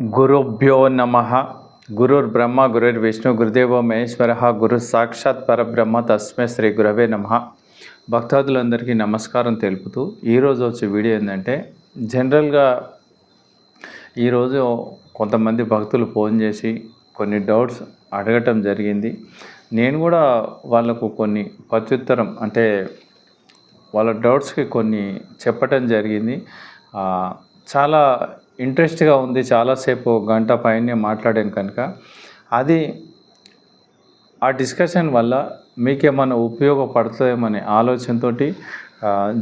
గురుభ్యో నమ. గురుర్ బ్రహ్మ గురుర్ విష్ణు గురుదేవో మహేశ్వర గురు సాక్షాత్ పరబ్రహ్మ తస్మే శ్రీ గురవే నమ. భక్తాదులందరికీ నమస్కారం తెలుపుతూ ఈరోజు వచ్చే వీడియో ఏంటంటే జనరల్గా ఈరోజు కొంతమంది భక్తులు ఫోన్ చేసి కొన్ని డౌట్స్ అడగటం జరిగింది. నేను కూడా వాళ్ళకు కొన్ని ప్రత్యుత్తరం అంటే వాళ్ళ డౌట్స్కి కొన్ని చెప్పటం జరిగింది. చాలా ఇంట్రెస్ట్గా ఉంది చాలాసేపు గంట పైనే మాట్లాడాం కనుక. అది ఆ డిస్కషన్ వల్ల మీకేమైనా ఉపయోగపడుతుందేమనే ఆలోచనతో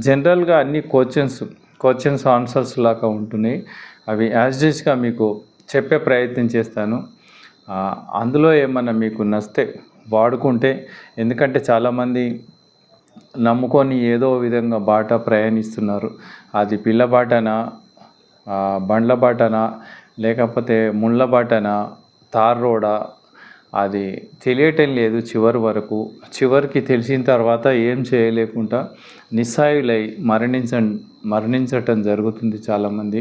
జనరల్గా అన్ని క్వశ్చన్స్ క్వశ్చన్స్ ఆన్సర్స్ లాగా ఉంటున్నాయి. అవి యాజ్ డీస్గా మీకు చెప్పే ప్రయత్నం చేస్తాను. అందులో ఏమన్నా మీకు నస్తే వాడుకుంటే ఎందుకంటే చాలామంది నమ్ముకొని ఏదో విధంగా బాట ప్రయాణిస్తున్నారు. అది పిల్ల బాటనా బండ్ల బాటన లేకపోతే ముళ్ళ బాటన తార్ రోడా అది తెలియటం లేదు చివరి వరకు. చివరికి తెలిసిన తర్వాత ఏం చేయలేకుండా నిస్సాయులై మరణించ మరణించటం జరుగుతుంది చాలామంది.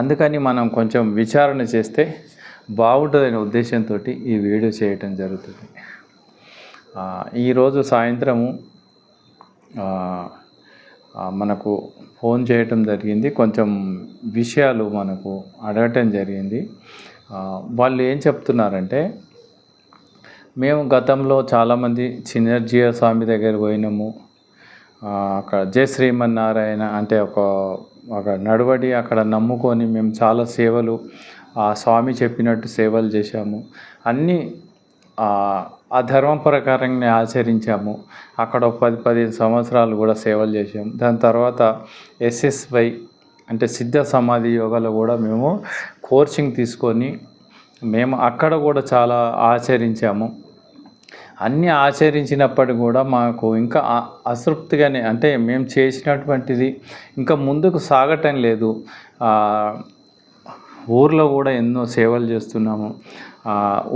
అందుకని మనం కొంచెం విచారణ చేస్తే బాగుంటుందనే ఉద్దేశంతో ఈ వీడియో చేయటం జరుగుతుంది. ఈరోజు సాయంత్రము మనకు ఫోన్ చేయటం జరిగింది. కొంచెం విషయాలు మనకు అడగటం జరిగింది. వాళ్ళు ఏం చెప్తున్నారంటే మేము గతంలో చాలామంది చినర్జీయ స్వామి దగ్గర పోయినాము. అక్కడ జయ శ్రీమన్నారాయణ అంటే ఒక ఒక నడవడి అక్కడ నమ్ముకొని మేము చాలా సేవలు ఆ స్వామి చెప్పినట్టు సేవలు చేశాము. అన్నీ ఆ ధర్మం ప్రకారంగా ఆచరించాము. అక్కడ ఒక పది పదిహేను సంవత్సరాలు కూడా సేవలు చేసాము దాని తర్వాత ఎస్ఎస్వై అంటే సిద్ధ సమాధి యోగాలో కూడా మేము కోచింగ్ తీసుకొని మేము అక్కడ కూడా చాలా ఆచరించాము. అన్నీ ఆచరించినప్పటికీ కూడా మాకు ఇంకా అసృప్తిగానే అంటే మేము చేసినటువంటిది ఇంకా ముందుకు సాగటం లేదు. ఊర్లో కూడా ఎన్నో సేవలు చేస్తున్నాము.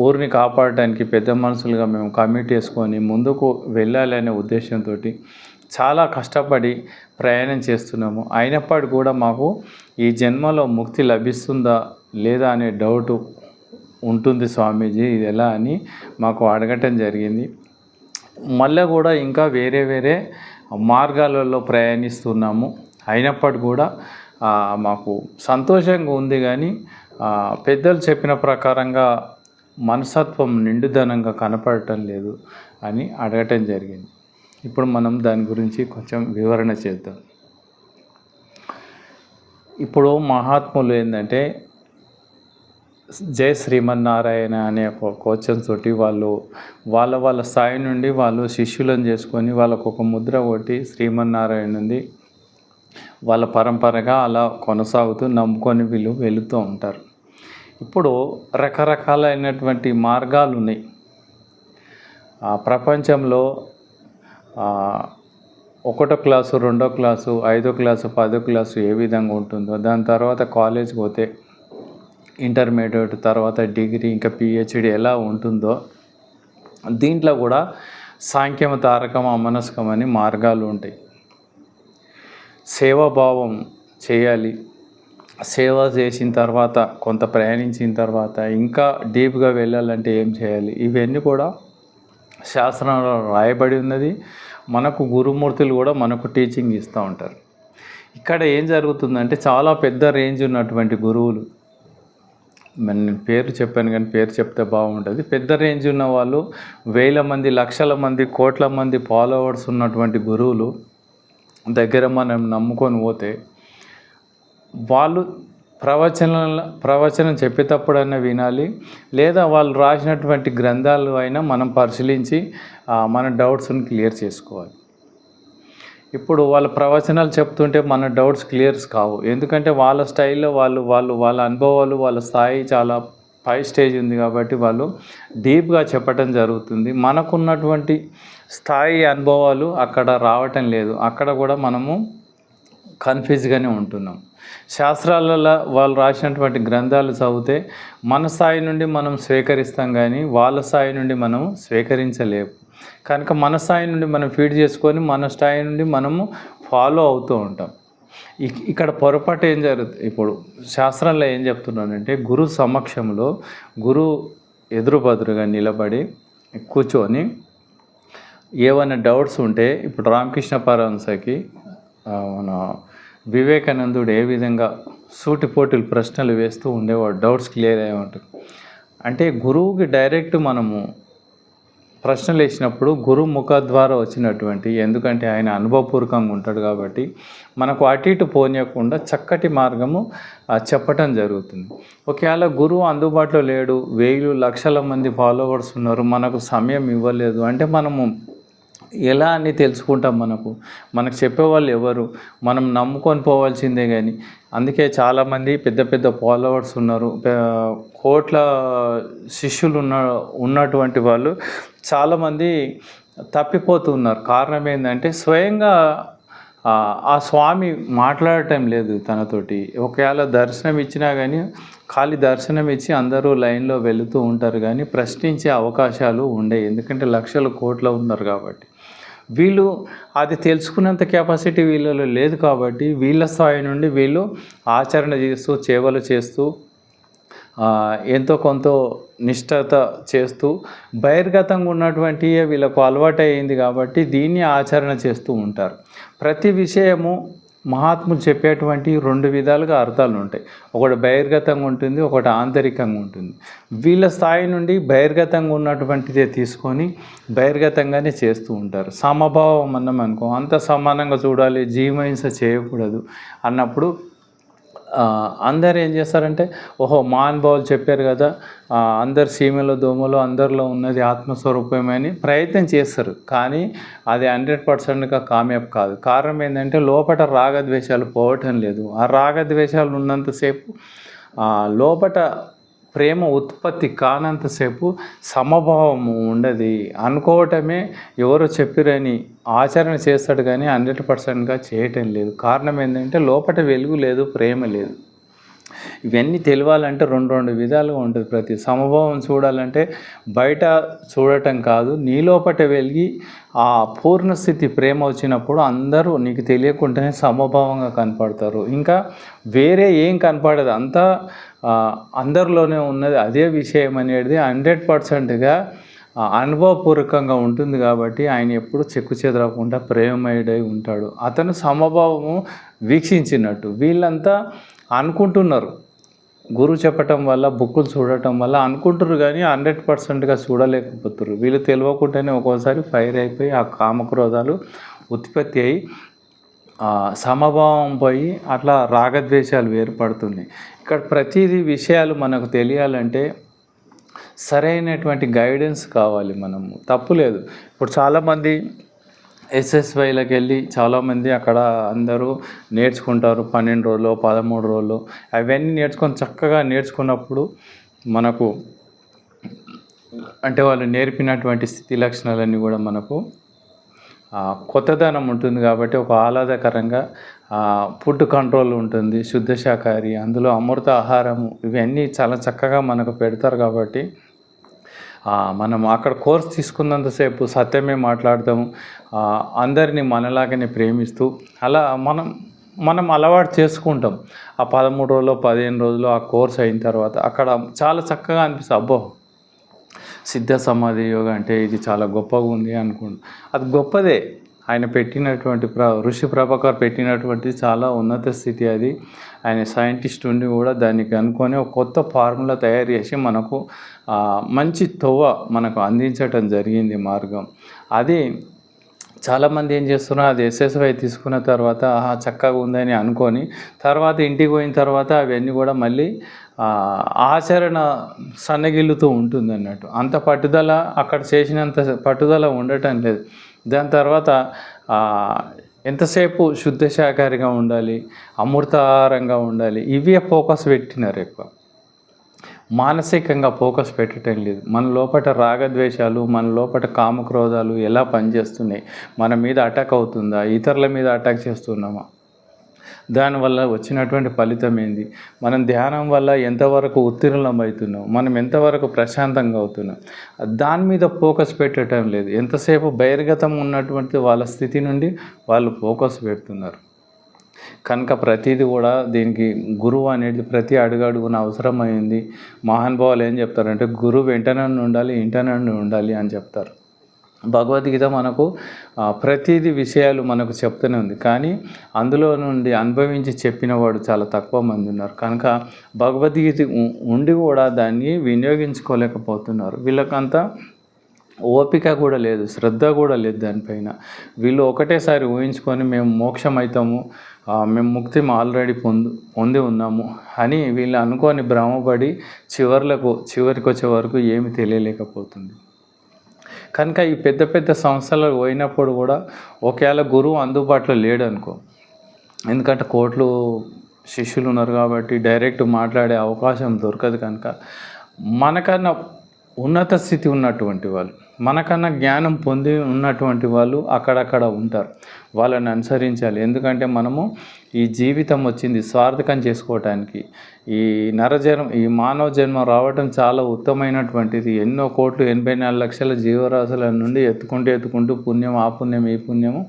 ఊరిని కాపాడటానికి పెద్ద మనుషులుగా మేము కమిట్ చేసుకొని ముందుకు వెళ్ళాలనే ఉద్దేశంతో చాలా కష్టపడి ప్రయాణం చేస్తున్నాము. అయినప్పటికీ కూడా మాకు ఈ జన్మలో ముక్తి లభిస్తుందా లేదా అనే డౌట్ ఉంటుంది స్వామీజీ ఇది ఎలా అని మాకు అడగటం జరిగింది. మళ్ళీ కూడా ఇంకా వేరే వేరే మార్గాలలో ప్రయాణిస్తున్నాము. అయినప్పటికీ కూడా మాకు సంతోషంగా ఉంది కానీ పెద్దలు చెప్పిన ప్రకారంగా మనసత్వం నిండుదనంగా కనపడటం లేదు అని అడగటం జరిగింది. ఇప్పుడు మనం దాని గురించి కొంచెం వివరణ చేద్దాం. ఇప్పుడు మహాత్ములు ఏంటంటే జై శ్రీమన్నారాయణ అనే ఒక తోటి వాళ్ళు వాళ్ళ వాళ్ళ స్థాయి నుండి వాళ్ళు శిష్యులను చేసుకొని వాళ్ళకు ఒక ముద్ర కొట్టి శ్రీమన్నారాయణ నుండి వాళ్ళ పరంపరగా అలా కొనసాగుతూ నమ్ముకొని వీళ్ళు వెళుతూ ఉంటారు. ఇప్పుడు రకరకాలైనటువంటి మార్గాలు ఉన్నాయి ప్రపంచంలో ఒకటో క్లాసు రెండో క్లాసు ఐదో క్లాసు పదో క్లాసు ఏ విధంగా ఉంటుందో దాని తర్వాత కాలేజ్కి పోతే ఇంటర్మీడియట్ తర్వాత డిగ్రీ ఇంకా పిహెచ్డి ఎలా ఉంటుందో దీంట్లో కూడా సాంఖ్యమ తారకం అమనస్కం అని మార్గాలు ఉంటాయి. సేవాభావం చేయాలి సేవ చేసిన తర్వాత కొంత ప్రయాణించిన తర్వాత ఇంకా డీప్గా వెళ్ళాలంటే ఏం చేయాలి? ఇవన్నీ కూడా శాస్త్రంలో రాయబడి ఉన్నది. మనకు గురుమూర్తులు కూడా మనకు టీచింగ్ ఇస్తూ ఉంటారు. ఇక్కడ ఏం జరుగుతుందంటే చాలా పెద్ద రేంజ్ ఉన్నటువంటి గురువులు. నేను పేరు చెప్పాను కానీ పేరు చెప్తే బాగుంటుంది. పెద్ద రేంజ్ ఉన్న వాళ్ళు వేల మంది లక్షల మంది కోట్ల మంది ఫాలోవర్స్ ఉన్నటువంటి గురువులు దగ్గర మనం నమ్ముకొని పోతే వాళ్ళు ప్రవచన ప్రవచనం చెప్పేటప్పుడైనా వినాలి. లేదా వాళ్ళు రాసినటువంటి గ్రంథాలు అయినా మనం పరిశీలించి మన డౌట్స్ని క్లియర్ చేసుకోవాలి. ఇప్పుడు వాళ్ళ ప్రవచనాలు చెప్తుంటే మన డౌట్స్ క్లియర్స్ కావు. ఎందుకంటే వాళ్ళ స్టైల్లో వాళ్ళు వాళ్ళు వాళ్ళ అనుభవాలు వాళ్ళ స్థాయి చాలా పై స్టేజ్ ఉంది కాబట్టి వాళ్ళు డీప్గా చెప్పటం జరుగుతుంది. మనకున్నటువంటి స్థాయి అనుభవాలు అక్కడ రావటం లేదు. అక్కడ కూడా మనము కన్ఫ్యూజ్గానే ఉంటున్నాం. శాస్త్రాలలో వాళ్ళు రాసినటువంటి గ్రంథాలు చదివితే మన స్థాయి నుండి మనం స్వీకరిస్తాం కానీ వాళ్ళ స్థాయి నుండి మనం స్వీకరించలేము కనుక మన స్థాయి నుండి మనం ఫీడ్ చేసుకొని మన స్థాయి నుండి మనము ఫాలో అవుతూ ఉంటాం. ఇక్కడ పొరపాటు ఏం జరుగుతుంది ఇప్పుడు శాస్త్రంలో ఏం చెప్తున్నానంటే గురు సమక్షంలో గురు ఎదురుబదురుగా నిలబడి కూర్చొని ఏమైనా డౌట్స్ ఉంటే ఇప్పుడు రామకృష్ణ పరమహంసకి మన వివేకానందుడు ఏ విధంగా సూటిపోటీలు ప్రశ్నలు వేస్తూ ఉండేవాడు డౌట్స్ క్లియర్ అయ్యే ఉంటుంది. అంటే గురువుకి డైరెక్ట్ మనము ప్రశ్నలు వేసినప్పుడు గురు ముఖ ద్వారా వచ్చినటువంటి ఎందుకంటే ఆయన అనుభవపూర్వకంగా ఉంటాడు కాబట్టి మనకు అటు ఇటు పోనీయకుండా చక్కటి మార్గము చెప్పటం జరుగుతుంది. ఒకవేళ గురువు అందుబాటులో లేడు వేలు లక్షల మంది ఫాలోవర్స్ ఉన్నారు మనకు సమయం ఇవ్వలేదు అంటే మనము ఎలా అని తెలుసుకుంటాం మనకు? మనకు చెప్పేవాళ్ళు ఎవరు? మనం నమ్ముకొని పోవాల్సిందే కానీ అందుకే చాలామంది పెద్ద పెద్ద ఫాలోవర్స్ ఉన్నారు. కోట్ల శిష్యులు ఉన్న ఉన్నటువంటి వాళ్ళు చాలామంది తప్పిపోతున్నారు. కారణం ఏంటంటే స్వయంగా ఆ, స్వామి మాట్లాడటం లేదు తనతోటి. ఒకవేళ దర్శనం ఇచ్చినా కానీ ఖాళీ దర్శనం ఇచ్చి అందరూ లైన్లో వెళుతూ ఉంటారు కానీ ప్రశ్నించే అవకాశాలు ఉండే ఎందుకంటే లక్షల కోట్ల ఉన్నారు కాబట్టి. వీళ్ళు అది తెలుసుకున్నంత కెపాసిటీ వీళ్ళలో లేదు కాబట్టి వీళ్ళ స్థాయి నుండి వీళ్ళు ఆచరణ చేస్తూ సేవలు చేస్తూ ఎంతో కొంత నిష్ఠత చేస్తూ బహిర్గతంగా ఉన్నటువంటి వీళ్ళకు అలవాటు అయింది కాబట్టి దీన్ని ఆచరణ చేస్తూ ఉంటారు. ప్రతి విషయము మహాత్ములు చెప్పేటువంటి రెండు విధాలుగా అర్థాలు ఉంటాయి. ఒకటి బహిర్గతంగా ఉంటుంది ఒకటి ఆంతరికంగా ఉంటుంది. వీళ్ళ స్థాయి నుండి బహిర్గతంగా ఉన్నటువంటిదే తీసుకొని బహిర్గతంగానే చేస్తూ ఉంటారు. సమభావం అన్నాం అనుకో అంత సమానంగా చూడాలి జీవహింస చేయకూడదు అన్నప్పుడు అందరు ఏం చేస్తారంటే ఓహో మహానుభావులు చెప్పారు కదా అందరు సీమలో దోమలో అందరిలో ఉన్నది ఆత్మస్వరూపమే అని ప్రయత్నం చేస్తారు. కానీ అది హండ్రెడ్ పర్సెంట్గా కామ్యప్ కాదు. కారణం ఏంటంటే లోపల రాగద్వేషాలు పోవటం లేదు. ఆ రాగద్వేషాలు ఉన్నంతసేపు లోపట ప్రేమ ఉత్పత్తి కానంతసేపు సమభావము ఉండదు. అనుకోవటమే ఎవరో చెప్పిరని ఆచరణ చేస్తాడు కానీ హండ్రెడ్ పర్సెంట్గా చేయటం లేదు. కారణం ఏంటంటే లోపట వెలుగు లేదు ప్రేమ లేదు. ఇవన్నీ తెలియాలంటే రెండు రెండు విధాలుగా ఉంటుంది ప్రతి సమభావం చూడాలంటే బయట చూడటం కాదు నీలోపట వెలిగి ఆ పూర్ణస్థితి ప్రేమ వచ్చినప్పుడు అందరూ నీకు తెలియకుండానే సమభావంగా కనపడతారు. ఇంకా వేరే ఏం కనపడదు. అంతా అందరిలోనే ఉన్నది అదే విషయం అనేది హండ్రెడ్ పర్సెంట్గా అనుభవపూర్వకంగా ఉంటుంది కాబట్టి ఆయన ఎప్పుడు చెక్కు చెదరకుండా ప్రేమయుడై ఉంటాడు. అతను సమభావము వీక్షించినట్టు. వీళ్ళంతా అనుకుంటున్నారు. గురువు చెప్పటం వల్ల బుక్కులు చూడటం వల్ల అనుకుంటారు కానీ హండ్రెడ్ పర్సెంట్గా చూడలేకపోతున్నారు వీళ్ళు తెలియకుండానే ఒక్కోసారి ఫైర్ అయిపోయి ఆ కామక్రోధాలు ఉత్పత్తి అయ్యి సమభావం పోయి అట్లా రాగద్వేషాలు ఏర్పడుతున్నాయి. ఇక్కడ ప్రతిదీ విషయాలు మనకు తెలియాలంటే సరైనటువంటి గైడెన్స్ కావాలి మనము. తప్పు లేదు. ఇప్పుడు చాలామంది ఎస్ఎస్వైలకు వెళ్ళి చాలామంది అక్కడ అందరూ నేర్చుకుంటారు పన్నెండు రోజులు పదమూడు రోజులు. అవన్నీ నేర్చుకొని చక్కగా నేర్చుకున్నప్పుడు మనకు అంటే వాళ్ళు నేర్పినటువంటి స్థితి లక్షణాలన్నీ కూడా మనకు కొత్తదనం ఉంటుంది కాబట్టి ఒక ఆహ్లాదకరంగా ఫుడ్ కంట్రోల్ ఉంటుంది శుద్ధ శాకాహారి అందులో అమృత ఆహారము ఇవన్నీ చాలా చక్కగా మనకు పెడతారు కాబట్టి మనం అక్కడ కోర్స్ తీసుకున్నంతసేపు సత్యమే మాట్లాడతాము. అందరినీ మనలాగానే ప్రేమిస్తూ అలా మనం మనం అలవాటు చేసుకుంటాం. ఆ పదమూడు రోజులు పదిహేను రోజులు ఆ కోర్స్ అయిన తర్వాత అక్కడ చాలా చక్కగా అనిపిస్తుంది. అబ్బో సిద్ధ సమాధి యోగ అంటే ఇది చాలా గొప్పగా ఉంది అనుకుంటు. అది గొప్పదే. ఆయన పెట్టినటువంటి ప్ర ఋషి ప్రభాకర్ పెట్టినటువంటి చాలా ఉన్నత స్థితి అది. ఆయన సైంటిస్ట్ ఉండి కూడా దానికి అనుకొని ఒక కొత్త ఫార్ములా తయారు చేసి మనకు మంచి తొవ్వ మనకు అందించటం జరిగింది మార్గం. అది చాలామంది ఏం చేస్తున్నారు అది ఎస్ఎస్వై తీసుకున్న తర్వాత ఆహా చక్కగా ఉందని అనుకొని తర్వాత ఇంటికి పోయిన తర్వాత అవన్నీ కూడా మళ్ళీ ఆచరణ సన్నగిల్లుతూ ఉంటుంది అన్నట్టు అంత పట్టుదల అక్కడ చేసినంత పట్టుదల ఉండటం లేదు. దాని తర్వాత ఎంతసేపు శుద్ధ శాకాహారిగా ఉండాలి అమృతాహారంగా ఉండాలి ఇవే ఫోకస్ పెట్టినారు ఎక్కువ. మానసికంగా ఫోకస్ పెట్టడం లేదు. మన లోపల రాగద్వేషాలు మన లోపల కామక్రోధాలు ఎలా పనిచేస్తున్నాయి? మన మీద అటాక్ అవుతుందా? ఇతరుల మీద అటాక్ చేస్తున్నామా? దానివల్ల వచ్చినటువంటి ఫలితం ఏంది? మనం ధ్యానం వల్ల ఎంతవరకు ఉత్తీర్ణం అవుతున్నాం? మనం ఎంతవరకు ప్రశాంతంగా అవుతున్నాం? దాని మీద ఫోకస్ పెట్టడం లేదు. ఎంతసేపు బహిర్గతం ఉన్నటువంటి వాళ్ళ స్థితి నుండి వాళ్ళు ఫోకస్ పెడుతున్నారు. కనుక ప్రతిదీ కూడా దీనికి గురువు అనేది ప్రతి అడుగడుగున అవసరమైంది. మహానుభావులు ఏం చెప్తారంటే గురువు వెంటనే ఉండాలి ఇంటనే ఉండాలి అని చెప్తారు. భగవద్గీత మనకు ఆ, ప్రతిదీ విషయాలు మనకు చెప్తూనే ఉంది. కానీ అందులో నుండి అనుభవించి చెప్పినవాడు చాలా తక్కువ మంది ఉన్నారు. కనుక భగవద్గీత ఉండి కూడా దాన్ని వినియోగించుకోలేకపోతున్నారు. వీళ్ళకంతా ఓపిక కూడా లేదు శ్రద్ధ కూడా లేదు దానిపైన. వీళ్ళు ఒకటేసారి ఊహించుకొని మేము మోక్షం అవుతాము మేము ముక్తి ఆల్రెడీ పొందు పొంది ఉన్నాము. అని వీళ్ళు అనుకొని భ్రమపడి చివర్లకు చివరికి వచ్చే వరకు ఏమి తెలియలేకపోతుంది. కనుక ఈ పెద్ద పెద్ద సంస్థలకు పోయినప్పుడు కూడా ఒకవేళ గురువు అందుబాటులో లేడు అనుకో ఎందుకంటే కోట్లు శిష్యులు ఉన్నారు కాబట్టి డైరెక్ట్ మాట్లాడే అవకాశం దొరకదు కనుక మనకన్నా ఉన్నత స్థితి ఉన్నటువంటి వాళ్ళు మనకన్నా జ్ఞానం పొంది ఉన్నటువంటి వాళ్ళు అక్కడక్కడ ఉంటారు. వాళ్ళని అనుసరించాలి. ఎందుకంటే మనము ఈ జీవితం వచ్చింది స్వార్థకం చేసుకోవటానికి. ఈ నరజన్మ ఈ మానవ జన్మ రావటం చాలా ఉత్తమైనటువంటిది. ఎన్నో కోట్లు ఎనభై నాలుగు లక్షల జీవరాశుల నుండి ఎత్తుకుంటూ ఎత్తుకుంటూ పుణ్యం ఆ పుణ్యం ఈ పుణ్యము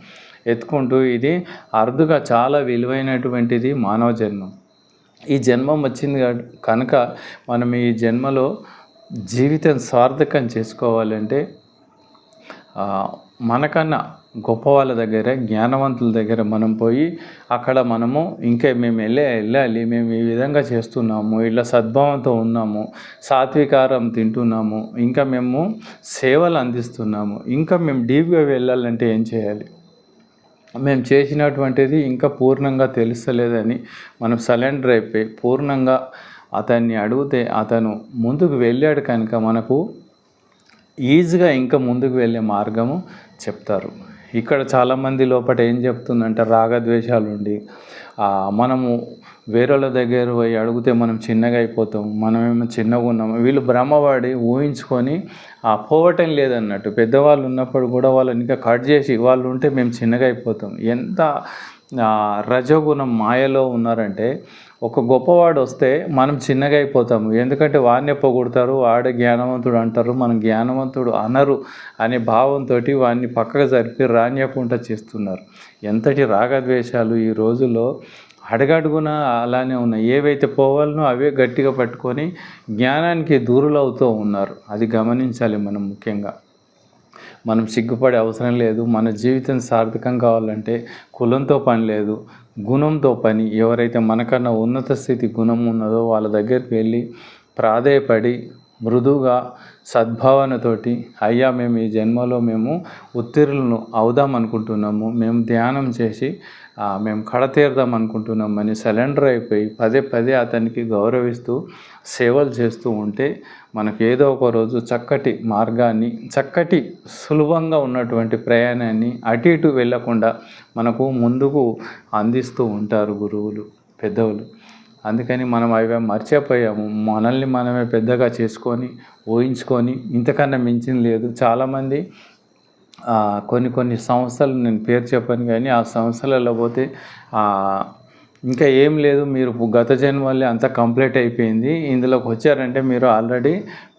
ఎత్తుకుంటూ ఇది అరుదుగా చాలా విలువైనటువంటిది మానవ జన్మం. ఈ జన్మం వచ్చింది కనుక మనం ఈ జన్మలో జీవితం సార్థకం చేసుకోవాలంటే మనకన్నా గొప్ప వాళ్ళ దగ్గర జ్ఞానవంతుల దగ్గర మనం పోయి అక్కడ మనము ఇంకా మేము వెళ్ళే వెళ్ళాలి. మేము ఈ విధంగా చేస్తున్నాము. ఇట్లా సద్భావంతో ఉన్నాము. సాత్వికారం తింటున్నాము. ఇంకా మేము సేవలు అందిస్తున్నాము. ఇంకా మేము డీప్గా వెళ్ళాలంటే ఏం చేయాలి? మేము చేసినటువంటిది ఇంకా పూర్ణంగా తెలుస్తలేదని మనం సరెండర్ అయిపోయి పూర్ణంగా అతన్ని అడిగితే అతను ముందుకు వెళ్ళాడు కనుక మనకు ఈజీగా ఇంకా ముందుకు వెళ్ళే మార్గము చెప్తారు. ఇక్కడ చాలామంది లోపల ఏం చెప్తుందంటే రాగద్వేషాలు ఉండి మనము వేరేళ్ళ దగ్గర పోయి అడిగితే మనం చిన్నగా అయిపోతాం మనమేమో చిన్నగా ఉన్నాము వీళ్ళు భ్రమపడి ఊహించుకొని ఆ పోవటం లేదన్నట్టు పెద్దవాళ్ళు ఉన్నప్పుడు కూడా వాళ్ళని ఇంకా కట్ చేసి వాళ్ళు ఉంటే మేము చిన్నగా అయిపోతాం. ఎంత ఆ, రజోగుణం మాయలో ఉన్నారంటే ఒక గొప్పవాడు వస్తే మనం చిన్నగా అయిపోతాము. ఎందుకంటే వాడిని పొగుడతారు వాడే జ్ఞానవంతుడు అంటారు. మనం జ్ఞానవంతుడు అనరు అనే భావంతో వాడిని పక్కకు జరిపి రానియకుండా చేస్తున్నారు. ఎంతటి రాగద్వేషాలు ఈ రోజుల్లో అడగడుగున అలానే ఉన్నాయి. ఏవైతే పోవాలనో అవే గట్టిగా పట్టుకొని జ్ఞానానికి దూరులవుతూ ఉన్నారు. అది గమనించాలి మనం ముఖ్యంగా. మనం సిగ్గుపడే అవసరం లేదు. మన జీవితం సార్థకం కావాలంటే కులంతో పని లేదు. గుణంతో పని. ఎవరైతే మనకన్నా ఉన్నత స్థితి గుణం ఉన్నదో వాళ్ళ దగ్గరికి వెళ్ళి ప్రాధేయపడి మృదువుగా సద్భావనతోటి అయ్యా మేము ఈ జన్మలో మేము ఉత్తీర్ణులను అవుదాం అనుకుంటున్నాము. మేము ధ్యానం చేసి మేము కడతీరుదాం అనుకుంటున్నామని సరెండర్ అయిపోయి పదే పదే అతనికి గౌరవిస్తూ సేవలు చేస్తూ ఉంటే మనకు ఏదో ఒక రోజు చక్కటి మార్గాన్ని చక్కటి సులభంగా ఉన్నటువంటి ప్రయాణాన్ని అటు ఇటు వెళ్ళకుండా మనకు ముందుకు అందిస్తూ ఉంటారు గురువులు పెద్దవులు. అందుకని మనం అవి మర్చిపోయాము. మనల్ని మనమే పెద్దగా చేసుకొని ఊహించుకొని ఇంతకన్నా మించింది లేదు. చాలామంది కొన్ని కొన్ని సంస్థలు నేను పేరు చెప్పాను కానీ ఆ సంస్థలలో పోతే ఇంకా ఏం లేదు. మీరు గత జన్మల్ని అంతా కంప్లీట్ అయిపోయింది. ఇందులోకి వచ్చారంటే మీరు ఆల్రెడీ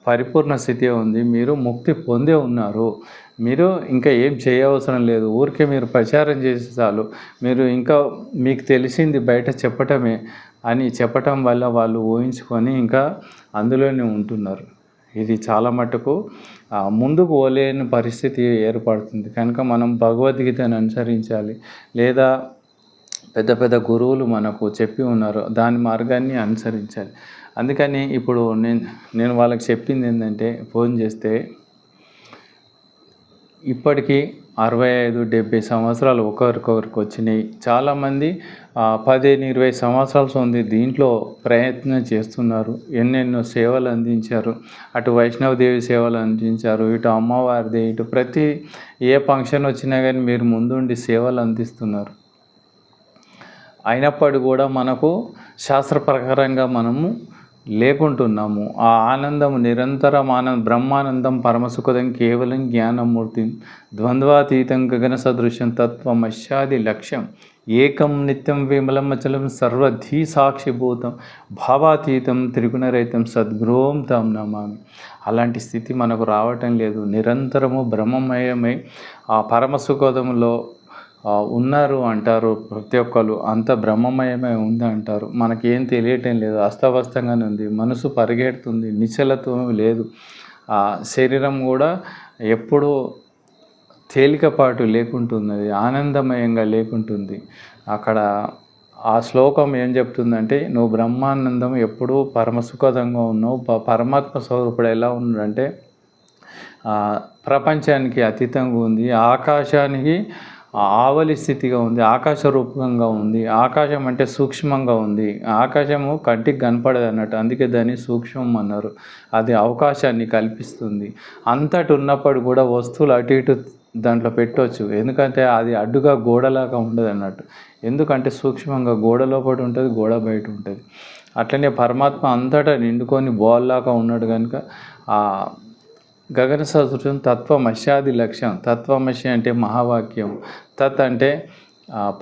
పరిపూర్ణ స్థితి ఉంది. మీరు ముక్తి పొందే ఉన్నారు. మీరు ఇంకా ఏం చేయవసరం లేదు. ఊరికే మీరు ప్రచారం చేసి చాలు. మీరు ఇంకా మీకు తెలిసింది బయట చెప్పటమే అని చెప్పటం వల్ల వాళ్ళు ఊహించుకొని ఇంకా అందులోనే ఉంటున్నారు. ఇది చాలా మటుకు ముందుకు పోలేని పరిస్థితి ఏర్పడుతుంది. కనుక మనం భగవద్గీతను అనుసరించాలి. లేదా పెద్ద పెద్ద గురువులు మనకు చెప్పి ఉన్నారు దాని మార్గాన్ని అనుసరించాలి. అందుకని ఇప్పుడు నేను నేను వాళ్ళకి చెప్పింది ఏంటంటే ఫోన్ చేస్తే ఇప్పటికీ అరవై ఐదు డెబ్బై సంవత్సరాలు ఒకరికొకరికి వచ్చినాయి. చాలామంది పదిహేను ఇరవై సంవత్సరాలు ఉంది దీంట్లో ప్రయత్నం చేస్తున్నారు. ఎన్నెన్నో సేవలు అందించారు. అటు వైష్ణవదేవి సేవలు అందించారు ఇటు అమ్మవారిది ఇటు ప్రతి ఏ ఫంక్షన్ వచ్చినా కానీ మీరు ముందుండి సేవలు అందిస్తున్నారు. అయినప్పటికీ కూడా మనకు శాస్త్ర ప్రకారంగా మనము లేకుంటున్నాము. ఆ ఆనందం నిరంతరం ఆనం బ్రహ్మానందం పరమసుఖదం కేవలం జ్ఞానమూర్తి ద్వంద్వాతీతం గగన సదృశ్యం తత్వం అశ్యాది లక్ష్యం. ఏకం నిత్యం విమలం అచలం సర్వధీ సాక్షిభూతం భావాతీతం త్రిగుణరహితం సద్గురోం తాం నమామి. అలాంటి స్థితి మనకు రావటం లేదు. నిరంతరము బ్రహ్మమయమై ఆ పరమసుఖదంలో ఉన్నారు అంటారు ప్రతి ఒక్కరు. అంత బ్రహ్మమయమే ఉంది అంటారు. మనకేం తెలియటం లేదు. అస్తవ్యస్తంగానే ఉంది. మనసు పరిగెడుతుంది. నిశ్చలత్వం లేదు. ఆ శరీరం కూడా ఎప్పుడూ తేలికపాటు లేకుంటున్నది. ఆనందమయంగా లేకుంటుంది. అక్కడ ఆ శ్లోకం ఏం చెప్తుందంటే నువ్వు బ్రహ్మానందం ఎప్పుడూ పరమసుఖదంగా ఉన్నావు. ప- పరమాత్మ స్వరూపుడు ఎలా ఉన్నాడంటే ప్రపంచానికి అతీతంగా ఉంది. ఆకాశానికి ఆవలి స్థితిగా ఉంది ఆకాశ రూపంగా ఉంది. ఆకాశం అంటే సూక్ష్మంగా ఉంది. ఆకాశము కంటికి కనపడదు అన్నట్టు. అందుకే దాన్ని సూక్ష్మం అన్నారు. అది అవకాశాన్ని కల్పిస్తుంది. అంతటి ఉన్నప్పుడు కూడా వస్తువులు అటు ఇటు దాంట్లో పెట్టవచ్చు ఎందుకంటే అది అడ్డుగా గోడలాగా ఉండదు అన్నట్టు. ఎందుకంటే సూక్ష్మంగా గోడ లోపల ఉంటుంది గోడ బయట ఉంటుంది. అట్లనే పరమాత్మ అంతటా నిండుకొని బాల్లాగా ఉన్నాడు కనుక ఆ గగన సదృశం తత్వమశాది లక్ష్యం తత్వమశి అంటే మహావాక్యం. తత్ అంటే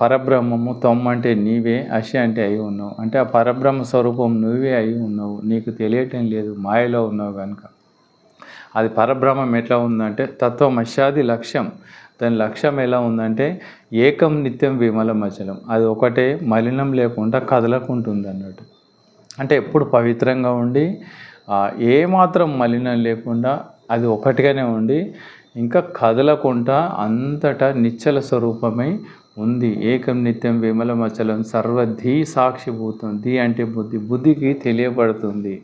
పరబ్రహ్మము తొమ్ అంటే నీవే అశి అంటే అయి ఉన్నావు. అంటే ఆ పరబ్రహ్మ స్వరూపం నువ్వే అయి ఉన్నావు. నీకు తెలియటం లేదు మాయలో ఉన్నావు కనుక అది పరబ్రహ్మం ఎట్లా ఉందంటే తత్వమశాది లక్ష్యం. దాని లక్ష్యం ఎలా ఉందంటే ఏకం నిత్యం విమలం అచలం అది ఒకటే మలినం లేకుండా కదలకుంటుంది అన్నట్టు అంటే ఎప్పుడు పవిత్రంగా ఉండి ఏమాత్రం మలినం లేకుండా అది ఒకటిగానే ఉండి ఇంకా కదలకుండా అంతటా నిశ్చల స్వరూపమై ఉంది. ఏకం నిత్యం విమలమచలం సర్వధీ సాక్షిభూతం. ధీ అంటే బుద్ధి. బుద్ధికి తెలియబడుతుంది.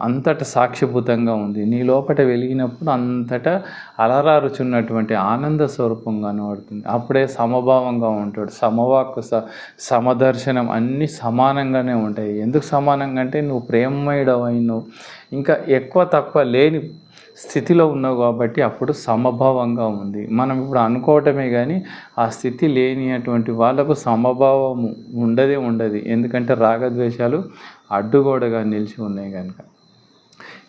అంతట సాక్షిభూతంగా ఉంది. నీ లోపట వెలిగినప్పుడు అంతటా అలరారుచున్నటువంటి ఆనంద స్వరూపం కనబడుతుంది. అప్పుడే సమభావంగా ఉంటాడు. సమవాక్కు స సమదర్శనం అన్నీ సమానంగానే ఉంటాయి. ఎందుకు సమానంగా అంటే నువ్వు ప్రేమమయుడవై నువ్వు ఇంకా ఎక్కువ తక్కువ లేని స్థితిలో ఉన్నావు కాబట్టి అప్పుడు సమభావంగా ఉంది. మనం ఇప్పుడు అనుకోవటమే కానీ ఆ స్థితి లేని అటువంటి వాళ్ళకు సమభావం ఉండదే ఉండదు. ఎందుకంటే రాగద్వేషాలు అడ్డుగోడగా నిలిచి ఉన్నాయి కనుక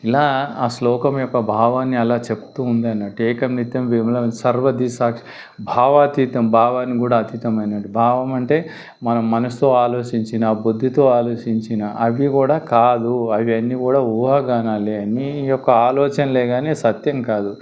ఇలా ఆ శ్లోకం యొక్క భావాన్ని అలా చెప్తూ ఉంది అన్నట్టు. ఏకం నిత్యం విమల సర్వది సాక్షి భావాతీతం భావాన్ని కూడా అతీతమైనట్టు. భావం అంటే మనం మనసుతో ఆలోచించిన బుద్ధితో ఆలోచించిన అవి కూడా కాదు. అవి అన్నీ కూడా ఊహాగానాలే. నీ యొక్క ఆలోచనలే కానీ సత్యం కాదు.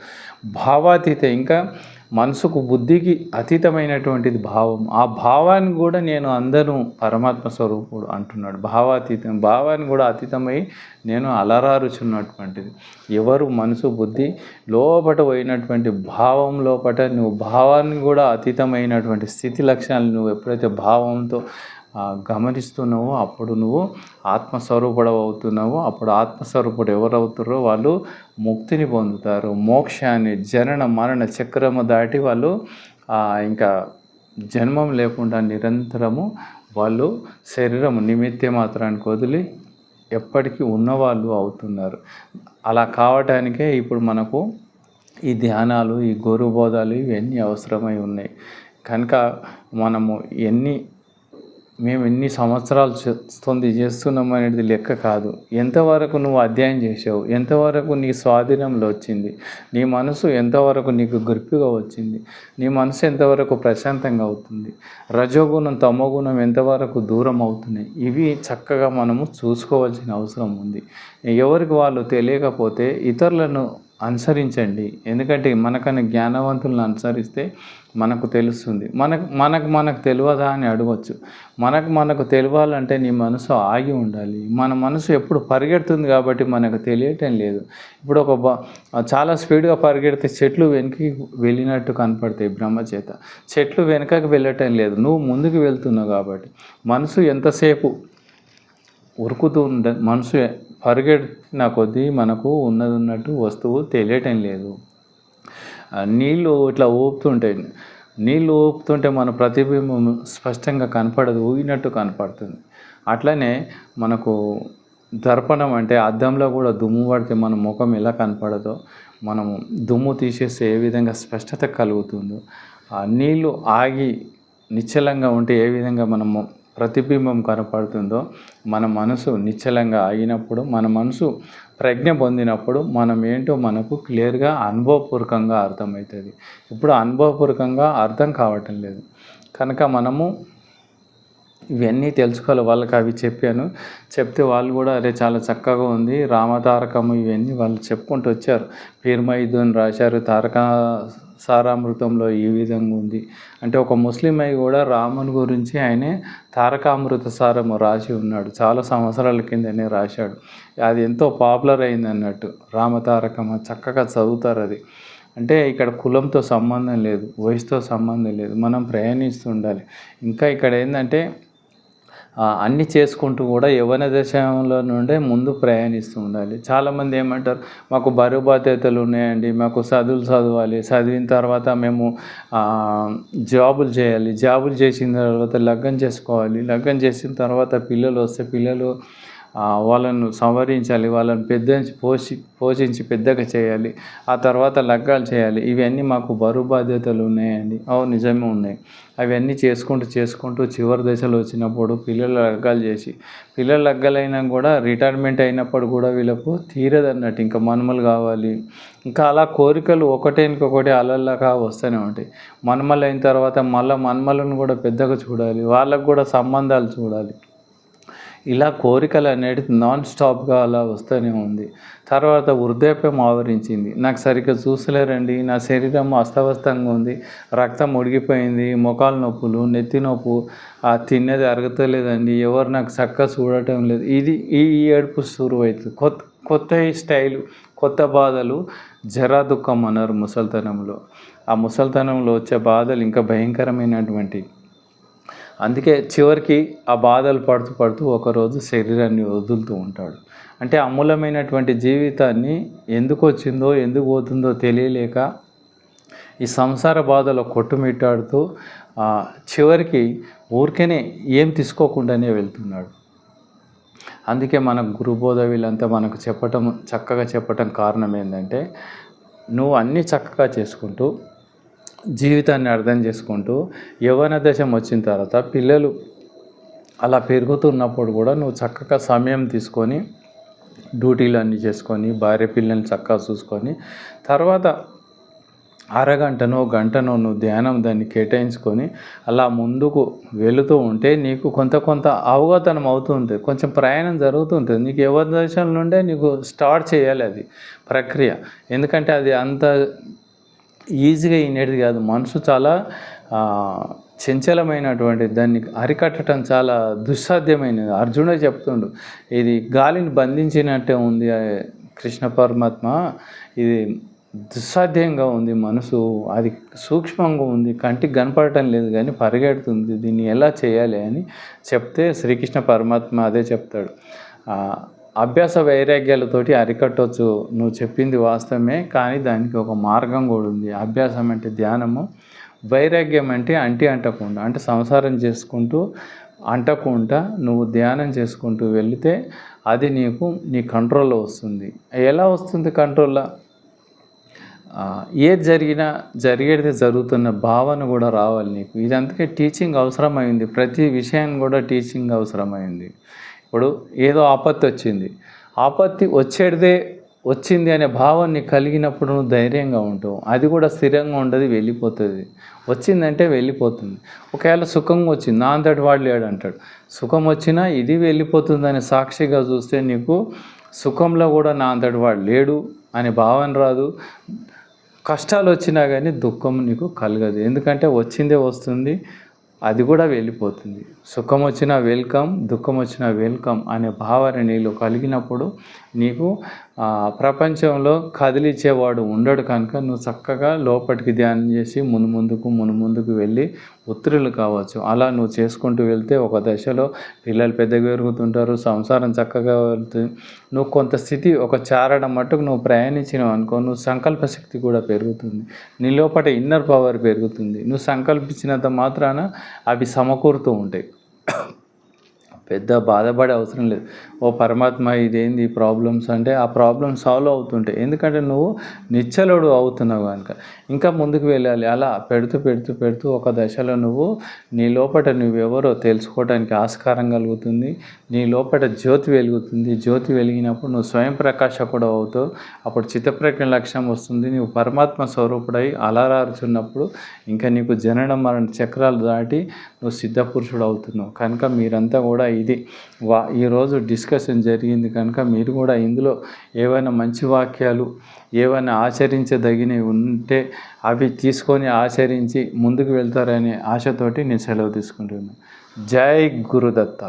భావాతీత. ఇంకా మనసుకు బుద్ధికి అతీతమైనటువంటిది భావం. ఆ భావాన్ని కూడా నేను అందరూ పరమాత్మ స్వరూపుడు అంటున్నాడు. భావాతీతం భావాన్ని కూడా అతీతమై నేను అలరారుచున్నటువంటిది. ఎవరు మనసు బుద్ధి లోపట పోయినటువంటి భావం లోపట నువ్వు భావాన్ని కూడా అతీతమైనటువంటి స్థితి లక్షణాలు నువ్వు ఎప్పుడైతే భావంతో గమనిస్తున్నావో అప్పుడు నువ్వు ఆత్మస్వరూపుడు అవుతున్నావో అప్పుడు ఆత్మస్వరూపుడు ఎవరవుతారో వాళ్ళు ముక్తిని పొందుతారు. మోక్షాన్ని జనన మరణ చక్రము దాటి వాళ్ళు ఇంకా జన్మం లేకుండా నిరంతరము వాళ్ళు శరీరం నిమిత్తే మాత్రానికి వదిలి ఎప్పటికీ ఉన్నవాళ్ళు అవుతున్నారు. అలా కావటానికే ఇప్పుడు మనకు ఈ ధ్యానాలు ఈ గురుబోధాలు ఇవన్నీ అవసరమై ఉన్నాయి. కనుక మనము ఎన్ని మేము ఎన్ని సంవత్సరాలు చేస్తుంది చేస్తున్నాం అనేది లెక్క కాదు. ఎంతవరకు నువ్వు అధ్యయనం చేసావు ఎంతవరకు నీ స్వాధీనంలో వచ్చింది? నీ మనసు ఎంతవరకు నీకు గుర్పుగా వచ్చింది? నీ మనసు ఎంతవరకు ప్రశాంతంగా అవుతుంది? రజోగుణం తమోగుణం ఎంతవరకు దూరం అవుతున్నాయి? ఇవి చక్కగా మనము చూసుకోవాల్సిన అవసరం ఉంది. ఎవరికి వాళ్ళు తెలియకపోతే ఇతరులను అనుసరించండి. ఎందుకంటే మనకన్నా జ్ఞానవంతులను అనుసరిస్తే మనకు తెలుస్తుంది. మనకు మనకు మనకు తెలియదా అని అడగచ్చు. మనకు మనకు తెలియాలంటే నీ మనసు ఆగి ఉండాలి. మన మనసు ఎప్పుడు పరిగెడుతుంది కాబట్టి మనకు తెలియటం లేదు. ఇప్పుడు ఒక చాలా స్పీడ్గా పరిగెడితే చెట్లు వెనక్కి వెళ్ళినట్టు కనపడతాయి బ్రహ్మచేత. చెట్లు వెనకకి వెళ్ళటం లేదు. నువ్వు ముందుకు వెళ్తున్నావు కాబట్టి. మనసు ఎంతసేపు ఉరుకుతూ ఉండ మనసు పరిగెడిన కొద్దీ మనకు ఉన్నది ఉన్నట్టు వస్తువు తెలియటం లేదు. నీళ్ళు ఇట్లా ఊపుతుంటాయి నీళ్ళు ఊపుతుంటే మన ప్రతిబింబం స్పష్టంగా కనపడదు ఊగినట్టు కనపడుతుంది. అట్లనే మనకు దర్పణం అంటే అద్దంలో కూడా దుమ్ము పడితే మన ముఖం ఎలా కనపడదో మనము దుమ్ము తీసేస్తే ఏ విధంగా స్పష్టత కలుగుతుందో ఆ నీళ్ళు ఆగి నిశ్చలంగా ఉంటే ఏ విధంగా మనము ప్రతిబింబం కనపడుతుందో మన మనసు నిశ్చలంగా ఆగినప్పుడు మన మనసు ప్రజ్ఞ పొందినప్పుడు మనం ఏంటో మనకు క్లియర్గా అనుభవపూర్వకంగా అర్థమవుతుంది. ఇప్పుడు అనుభవపూర్వకంగా అర్థం కావటం లేదు. కనుక మనము ఇవన్నీ తెలుసుకోవాలి. వాళ్ళకి అవి చెప్పాను. చెప్తే వాళ్ళు కూడా అరే చాలా చక్కగా ఉంది. రామతారకము ఇవన్నీ వాళ్ళు చెప్పుకుంటూ వచ్చారు. పీర్మైదుని రాశారు తారక సారామృతంలో ఈ విధంగా ఉంది. అంటే ఒక ముస్లిం అయి కూడా రాముని గురించి ఆయనే తారకామృత సారము రాసి ఉన్నాడు. చాలా సంవత్సరాల కిందనే రాశాడు. అది ఎంతో పాపులర్ అయింది అన్నట్టు. రామతారకమ చక్కగా చదువుతారు అది. అంటే ఇక్కడ కులంతో సంబంధం లేదు వయసుతో సంబంధం లేదు. మనం ప్రయాణిస్తుండాలి. ఇంకా ఇక్కడ ఏంటంటే అన్నీ చేసుకుంటూ కూడా యవన దశలో నుండే ముందు ప్రయాణిస్తూ ఉండాలి. చాలామంది ఏమంటారు మాకు బరువు బాధ్యతలు ఉన్నాయండి మాకు చదువులు చదవాలి చదివిన తర్వాత మేము జాబులు చేయాలి జాబులు చేసిన తర్వాత లగ్గం చేసుకోవాలి లగ్గం చేసిన తర్వాత పిల్లలు వస్తే పిల్లలు వాళ్ళను సంవరించాలి వాళ్ళని పెద్ద పోషి పోషించి పెద్దగా చేయాలి ఆ తర్వాత లగ్గాలు చేయాలి. ఇవన్నీ మాకు బరువు బాధ్యతలు ఉన్నాయండి. అవు నిజమే ఉన్నాయి. అవన్నీ చేసుకుంటూ చేసుకుంటూ చివరి దశలో వచ్చినప్పుడు పిల్లలు లగ్గాలు చేసి పిల్లలు లగ్గాలైనా కూడా రిటైర్మెంట్ అయినప్పుడు కూడా వీళ్ళకు తీరదన్నట్టు ఇంకా మనుమలు కావాలి. ఇంకా అలా కోరికలు ఒకటేనికొకటి అలల్లాగా వస్తూనే ఉంటాయి. మనుమలు అయిన తర్వాత మళ్ళీ మనుమలను కూడా పెద్దగా చూడాలి. వాళ్ళకు కూడా సంబంధాలు చూడాలి. ఇలా కోరికలు అనేది నాన్ స్టాప్గా అలా వస్తూనే ఉంది. తర్వాత వృద్ధాప్యం ఆవరించింది. నాకు సరిగ్గా చూసలేరండి. నా శరీరం అస్తవ్యస్తంగా ఉంది. రక్తం ఉడిగిపోయింది మొఖాలు నొప్పులు నెత్తి నొప్పు ఆ తినేది అరగతలేదండి. ఎవరు నాకు చక్కగా చూడటం లేదు. ఇది ఈ ఈ ఏడుపు సురువైతుంది కొత్త కొత్త స్టైలు కొత్త బాధలు జరా దుఃఖం అన్నారు ముసల్తనంలో. ఆ ముసల్తనంలో వచ్చే బాధలు ఇంకా భయంకరమైనటువంటి అందుకే చివరికి ఆ బాధలు పడుతూ పడుతూ ఒకరోజు శరీరాన్ని వదులుతూ ఉంటాడు. అంటే అమూలమైనటువంటి జీవితాన్ని ఎందుకు వచ్చిందో ఎందుకు పోతుందో తెలియలేక ఈ సంసార బాధలో కొట్టుమిట్టాడుతూ చివరికి ఊరికేనే ఏం తీసుకోకుండానే వెళ్తున్నాడు. అందుకే మన గురుబోధ వీళ్ళంతా మనకు చెప్పటం చక్కగా చెప్పటం కారణం ఏంటంటే నువ్వు అన్నీ చక్కగా చేసుకుంటూ జీవితాన్ని అర్థం చేసుకుంటూ యవ్వన దశం వచ్చిన తర్వాత పిల్లలు అలా పెరుగుతున్నప్పుడు కూడా నువ్వు చక్కగా సమయం తీసుకొని డ్యూటీలు అన్నీ చేసుకొని భార్య పిల్లల్ని చక్కగా చూసుకొని తర్వాత అరగంటనో గంటనో నువ్వు ధ్యానం దాన్ని కేటాయించుకొని అలా ముందుకు వెళుతూ ఉంటే నీకు కొంత కొంత అవగతనం అవుతుంది కొంచెం ప్రయాణం జరుగుతుంటుంది. నీకు ఎవరి దశల నుండే నీకు స్టార్ట్ చేయాలి అది ప్రక్రియ. ఎందుకంటే అది అంత ఈజీగా అయినది కాదు. మనసు చాలా చంచలమైనటువంటి దాన్ని అరికట్టడం చాలా దుస్సాధ్యమైనది. అర్జునుడే చెప్తుండు ఇది గాలిని బంధించినట్టే ఉంది కృష్ణ పరమాత్మ. ఇది దుస్సాధ్యంగా ఉంది మనసు అది సూక్ష్మంగా ఉంది కంటికి కనపడటం లేదు కానీ పరిగెడుతుంది దీన్ని ఎలా చేయాలి అని చెప్తే శ్రీకృష్ణ పరమాత్మ అదే చెప్తాడు. అభ్యాస వైరాగ్యాలతోటి అరికట్టవచ్చు నువ్వు చెప్పింది వాస్తవమే కానీ దానికి ఒక మార్గం కూడా ఉంది. అభ్యాసం అంటే ధ్యానము వైరాగ్యం అంటే అంటి అంటకుండా అంటే సంసారం చేసుకుంటూ అంటకుండా నువ్వు ధ్యానం చేసుకుంటూ వెళితే అది నీకు నీ కంట్రోల్లో వస్తుంది. ఎలా వస్తుంది కంట్రోల్లో? ఏది జరిగినా జరిగేది జరుగుతున్న భావన కూడా రావాలి నీకు. ఇది అందుకే టీచింగ్ అవసరమైంది. ప్రతి విషయాన్ని కూడా టీచింగ్ అవసరమైంది. ఇప్పుడు ఏదో ఆపత్తి వచ్చింది. ఆపత్తి వచ్చేదే వచ్చింది అనే భావాన్ని కలిగినప్పుడు నువ్వు ధైర్యంగా ఉంటావు. అది కూడా స్థిరంగా ఉండదు వెళ్ళిపోతుంది. వచ్చిందంటే వెళ్ళిపోతుంది. ఒకవేళ సుఖంగా వచ్చింది నా అంతటి వాడు లేడు అంటాడు. సుఖం వచ్చినా ఇది వెళ్ళిపోతుందని సాక్షిగా చూస్తే నీకు సుఖంలో కూడా నా అంతటి వాడు లేడు అనే భావన రాదు. కష్టాలు వచ్చినా కానీ దుఃఖం నీకు కలగదు. ఎందుకంటే వచ్చిందే వస్తుంది అది కూడా వెళ్ళిపోతుంది. సుఖం వచ్చినా వెల్కమ్ దుఃఖం వచ్చినా వెల్కమ్ అనే భావన నీలో కలిగినప్పుడు నీకు ప్రపంచంలో కదిలిచ్చేవాడు ఉండడు కనుక నువ్వు చక్కగా లోపలికి ధ్యానం చేసి మును ముందుకు మును ముందుకు వెళ్ళి ఉత్తరులు కావచ్చు. అలా నువ్వు చేసుకుంటూ వెళ్తే ఒక దశలో పిల్లలు పెద్దగా పెరుగుతుంటారు సంసారం చక్కగా వెళ్తుంది. నువ్వు కొంత స్థితి ఒక చారడం మట్టుకు నువ్వు ప్రయాణించినావు అనుకో నువ్వు సంకల్ప శక్తి కూడా పెరుగుతుంది. నీ లోపల ఇన్నర్ పవర్ పెరుగుతుంది. నువ్వు సంకల్పించినంత మాత్రాన అవి సమకూరుతూ ఉంటాయి. పెద్ద బాధపడే అవసరం లేదు. ఓ పరమాత్మ ఇదేంది ప్రాబ్లమ్స్ అంటే ఆ ప్రాబ్లమ్స్ సాల్వ్ అవుతుంటాయి ఎందుకంటే నువ్వు నిచ్చలుడు అవుతున్నావు కనుక. ఇంకా ముందుకు వెళ్ళాలి. అలా పెడుతూ పెడుతూ పెడుతూ ఒక దశలో నువ్వు నీ లోపల నువ్వెవరో తెలుసుకోవడానికి ఆస్కారం కలుగుతుంది. నీ లోపల జ్యోతి వెలుగుతుంది. జ్యోతి వెలిగినప్పుడు నువ్వు స్వయం ప్రకాశకుడు అవుతావు. అప్పుడు చిత్తప్రజ్ఞ లక్ష్యం వస్తుంది. నువ్వు పరమాత్మ స్వరూపుడై అలరారుచున్నప్పుడు ఇంకా నీకు జనన మరణ చక్రాలు దాటి నువ్వు సిద్ధపురుషుడు అవుతున్నావు. కనుక మీరంతా కూడా ఇది వా ఈరోజు డిస్కషన్ జరిగింది. కనుక మీరు కూడా ఇందులో ఏవైనా మంచి వాక్యాలు ఏవైనా ఆచరించదగినవి ఉంటే అవి తీసుకొని ఆచరించి ముందుకు వెళ్తారనే ఆశతోటి నేను సెలవు తీసుకుంటున్నాను. జై గురుదత్త.